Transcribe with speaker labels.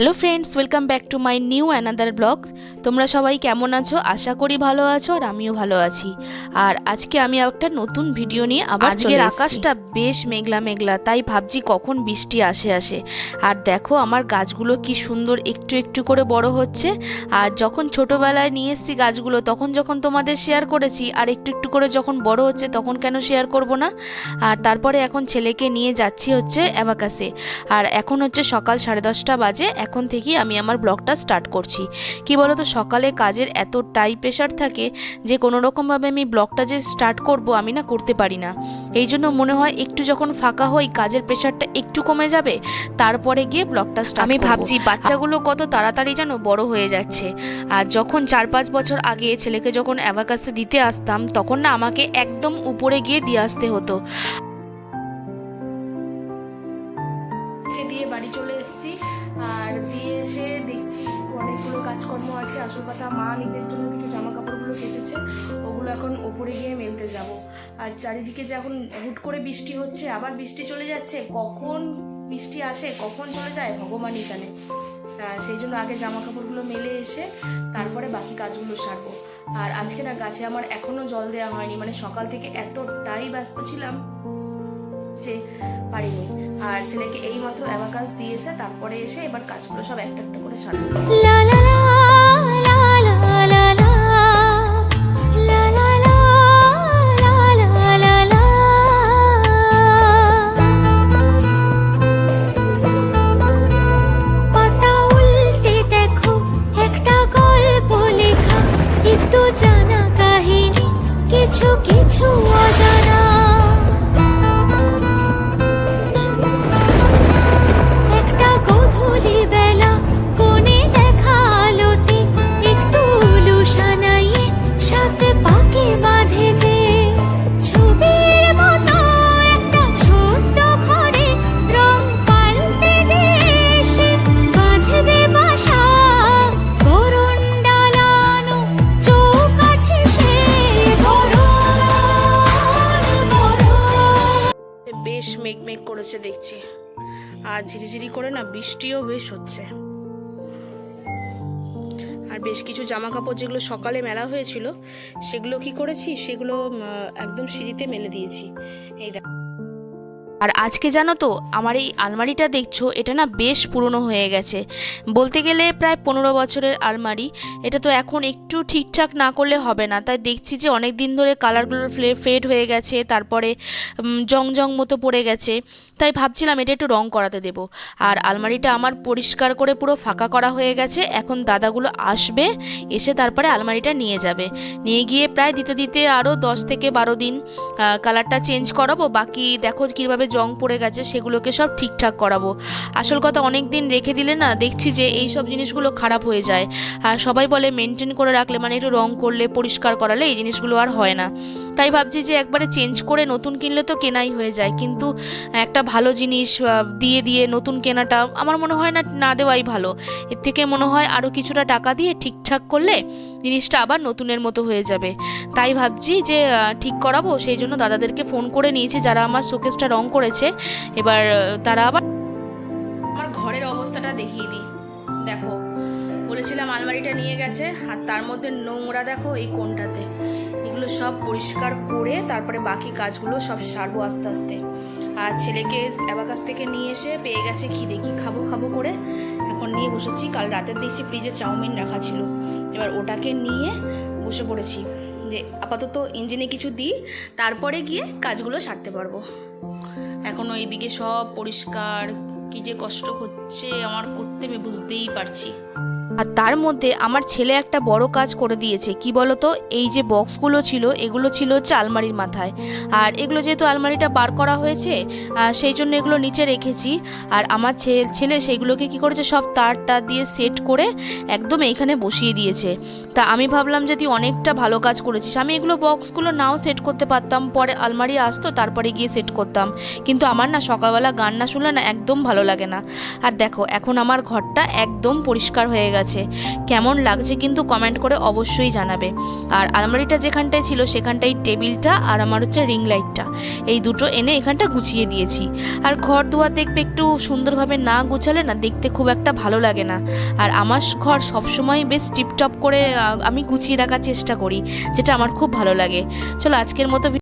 Speaker 1: Hello friends welcome back to my new another blog তোমরা সবাই কেমন আছো? আশা করি ভালো আছো আর আমিও ভালো আছি। আর আজকে আমি একটা নতুন ভিডিও নিয়ে আবার আজকের আকাশটা বেশ মেঘলা মেঘলা তাই ভাবছি কখন বৃষ্টি আসে আসে। আর দেখো আমার গাছগুলো কি সুন্দর একটু একটু করে বড় হচ্ছে। আর যখন ছোটোবেলায় নিয়ে এসেছি গাছগুলো তখন যখন তোমাদের শেয়ার করেছি আর একটু একটু করে যখন বড় হচ্ছে তখন কেন শেয়ার করব না? আর তারপরে এখন ছেলেকে নিয়ে যাচ্ছি হচ্ছে অ্যাবাকাসে। আর এখন হচ্ছে সকাল সাড়ে দশটা বাজে এখন থেকেই আমি আমার ব্লগটা স্টার্ট করছি। কি বলতো সকালে কাজের এতটাই প্রেশার থাকে যে কোনো রকমভাবে আমি ব্লগটা যে স্টার্ট করব আমি না করতে পারি না। এই জন্য মনে হয় একটু যখন ফাঁকা হই কাজের প্রেশারটা একটু কমে যাবে তারপরে গিয়ে ব্লগটা স্টার্ট আমি ভাবছি বাচ্চাগুলো কত তাড়াতাড়ি যেন বড় হয়ে যাচ্ছে। আর যখন চার পাঁচ বছর আগে ছেলেকে যখন অ্যাভাকাসে দিতে আসতাম তখন না আমাকে একদম উপরে গিয়ে দিয়ে আসতে হতো। কে দিয়ে বাড়ি চলে এসেছি। আর দিয়ে এসে দেখছি অনেকগুলো কাজকর্ম আছে। আসল কথা, মা নিজের জন্য কিছু জামা কাপড়গুলো কেচেছে। ওগুলো এখন ওপরে গিয়ে মেলতে যাব। আর চারিদিকে যে এখন হুট করে বৃষ্টি হচ্ছে, আবার বৃষ্টি চলে যাচ্ছে, কখন বৃষ্টি আসে, কখন চলে যায়, ভগবানই জানে। সেই জন্য আগে জামা কাপড়গুলো মেলে এসে তারপরে বাকি কাজগুলো সারবো। আর আজকে না গাছে আমার এখনও জল দেওয়া হয়নি মানে সকাল থেকে এতটাই ব্যস্ত ছিলাম যে পারিনি। আর ছেলেকে এই মাত্র অ্যাবাকাস দিয়েছে, তারপরে এসে এবার কাজগুলো সব একটা একটা করে সারবো
Speaker 2: সাথে পাকে বাঁধে যে ছবির মতো একটা ছোট্ট ঘরে রং পাল্টে বাঁধবে বাসা। বরণ ডালানো চৌকাঠে সে
Speaker 1: বেশ মেঘ মেঘ করেছে দেখছি। আর ঝিরিঝিরি করে না বৃষ্টিও বেশ হচ্ছে। আর বেশ কিছু জামা কাপড় যেগুলো সকালে মেলা হয়েছিল, সেগুলো কি করেছি? সেগুলো একদম সিঁড়িতে মেলে দিয়েছি। এই দেখ আর আজকে জানো তো, আমার এই আলমারিটা দেখছ, এটা না বেশ পুরনো হয়ে গেছে। বলতে গেলে প্রায় পনেরো বছরের আলমারি। এটা তো এখন একটু ঠিকঠাক না করলে হবে না। তাই দেখছি যে অনেক দিন ধরে কালারগুলো ফেড হয়ে গেছে, তারপরে জং জং মতো পড়ে গেছে। তাই ভাবছিলাম এটা একটু রং করাতে দেবো। আর আলমারিটা আমার পরিষ্কার করে পুরো ফাঁকা করা হয়ে গেছে। এখন দাদাগুলো আসবে, এসে তারপরে আলমারিটা নিয়ে যাবে। নিয়ে গিয়ে প্রায় দিতে দিতে আরও দশ থেকে বারো দিন কালারটা চেঞ্জ করাবো। বাকি দেখো কীভাবে জং পড়ে গেছে, সেগুলোকে সব ঠিকঠাক করাবো। আসল কথা অনেক দিন রেখে দিলে না, দেখছি যে এই সব জিনিসগুলো খারাপ হয়ে যায়। আর সবাই বলে মেনটেন করে রাখলে মানে একটু রং করলে, পরিষ্কার করালে এই জিনিসগুলো আর হয় না। তাই ভাবছি যে একবারে চেঞ্জ করে নতুন কিনলে তো কেনাই হয়ে যায়। কিন্তু একটা ভালো জিনিস দিয়ে দিয়ে নতুন কেনাটা আমার মনে হয় না না দেওয়াই ভালো। এর থেকে মনে হয় আরও কিছুটা টাকা দিয়ে ঠিকঠাক করলে জিনিসটা আবার নতুনের মতো হয়ে যাবে। তাই ভাবছি যে ঠিক করাবো, সেই জন্য দাদাদেরকে ফোন করে নিয়েছি, যারা আমার শোকেসটা রং করেছে। এবার তারা আবার আমার ঘরের অবস্থাটা দেখিয়ে দিই। দেখো, বলেছিলাম আলমারিটা নিয়ে গেছে, আর তার মধ্যে নোংরা দেখো এই কোনটাতে। এগুলো সব পরিষ্কার করে তারপরে বাকি কাজগুলো সব সারবো আস্তে আস্তে। আর ছেলেকে অ্যাবাকাস থেকে নিয়ে এসে পেয়ে গেছে খিদে, কি খাব খাব করে। এখন নিয়ে বসেছি, কাল রাতের দেখছি ফ্রিজে চাউমিন রাখা ছিল। এবার ওটাকে নিয়ে বসে পড়েছি যে আপাতত ইঞ্জিনে কিছু দিই, তারপরে গিয়ে কাজগুলো সারতে পারব। এখনও এইদিকে সব পরিষ্কার, কি যে কষ্ট হচ্ছে আমার করতে আমি বুঝতেই পারছি। আর তার মধ্যে আমার ছেলে একটা বড় কাজ করে দিয়েছে। কি বলতো? এই যে বক্সগুলো ছিল, এগুলো ছিল হচ্ছে আলমারির মাথায়। আর এগুলো যেহেতু আলমারিটা বার করা হয়েছে সেই জন্য এগুলো নিচে রেখেছি। আর আমার ছেলে সেইগুলোকে কি করেছে? সব তারটা দিয়ে সেট করে একদম এইখানে বসিয়ে দিয়েছে। তা আমি ভাবলাম যদি অনেকটা ভালো কাজ করেছিস। আমি এগুলো বক্সগুলো নাও সেট করতে পারতাম, পরে আলমারি আসতো, তারপরে গিয়ে সেট করতাম। কিন্তু আমার না সকালবেলা গান না শুনলে না একদম ভালো লাগে না। আর দেখো, এখন আমার ঘরটা একদম পরিষ্কার হয়ে গেল গেছে কেমন লাগছে কিন্তু কমেন্ট করে অবশ্যই জানাবে। আর আলমারিটা যেখানটায় ছিল সেখানটায় টেবিলটা আর আমার হচ্ছে রিং লাইটটা এই দুটো এনে এখানটা গুছিয়ে দিয়েছি। আর ঘর দুয়ার দেখবে একটু সুন্দরভাবে না গুছালে না দেখতে খুব একটা ভালো লাগে না। আর আমার ঘর সবসময় বেশ টিপটপ করে আমি গুছিয়ে রাখার চেষ্টা করি, যেটা আমার খুব ভালো লাগে। চলো আজকের মতো